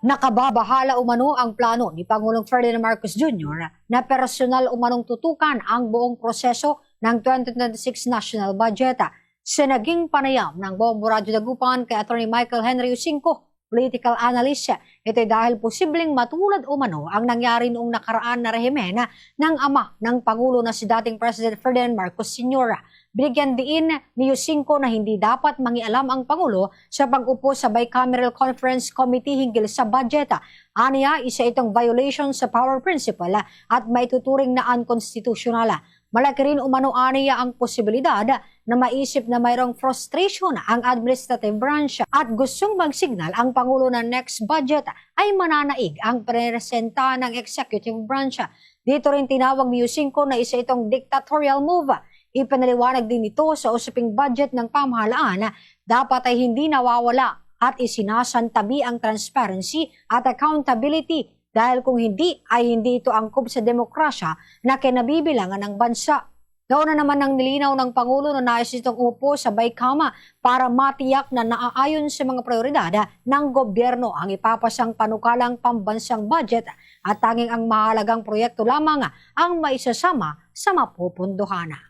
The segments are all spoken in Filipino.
Nakababahala umano ang plano ni Pangulong Ferdinand Marcos Jr. na personal umanong tutukan ang buong proseso ng 2026 national budget. Sa naging panayam ng Bombo Radyo Dagupan kay Atty. Michael Henry Usinco, political analyst, ito'y dahil posibleng matulad umano ang nangyari noong nakaraan na rehimen ng ama ng Pangulo na si dating President Ferdinand Marcos Sr. Bigyan diin ni Yusinko na hindi dapat mangialam ang Pangulo sa pag-upo sa Bicameral Conference Committee hinggil sa budget. Aniya, isa itong violation sa power principle at maituturing na unconstitutional. Malaki rin umano aniya ang posibilidad na maisip na mayroong frustration ang administrative branch at gustong mag-signal ang Pangulo na next budget ay mananaig ang presenta ng executive branch. Dito rin tinawag ni Yusinko na isa itong dictatorial move Ipinaliwanag din ito sa usaping budget ng pamahalaan na dapat ay hindi nawawala at isinasantabi ang transparency at accountability dahil kung hindi ay hindi ito angkop sa demokrasya na kinabibilangan ng bansa. Nauna naman ng nilinaw ng Pangulo na nais itong upo sa Baykama para matiyak na naaayon sa mga prioridad ng gobyerno ang ipapasang panukalang pambansang budget at tanging ang mahalagang proyekto lamang ang maisasama sa mapupunduhan.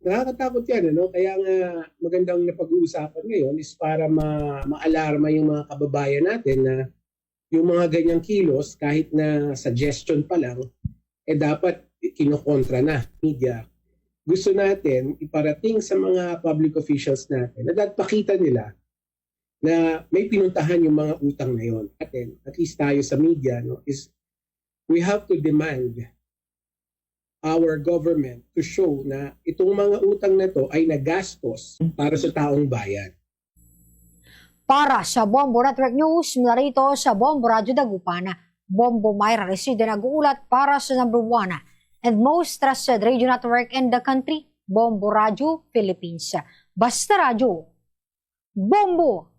Nakakatakot yan, ano? Kaya nga magandang napag-uusapan ngayon is para ma- maalarma yung mga kababayan natin na yung mga ganyang kilos, kahit na suggestion pa lang, eh dapat kinokontra na media. Gusto natin iparating sa mga public officials natin na dapat pakita nila na may pinuntahan yung mga utang na yon. Atin, at least tayo sa media, no, is we have to demand our government to show na itong mga utang na to ay nagastos para sa taong bayan. Para sa Bombo Network News, mula rito sa Bombo Radyo Dagupan, Bombo Myra Reside nag-uulat para sa number one and most trusted radio network in the country, Bombo Radyo Philippines. Basta Radyo, Bombo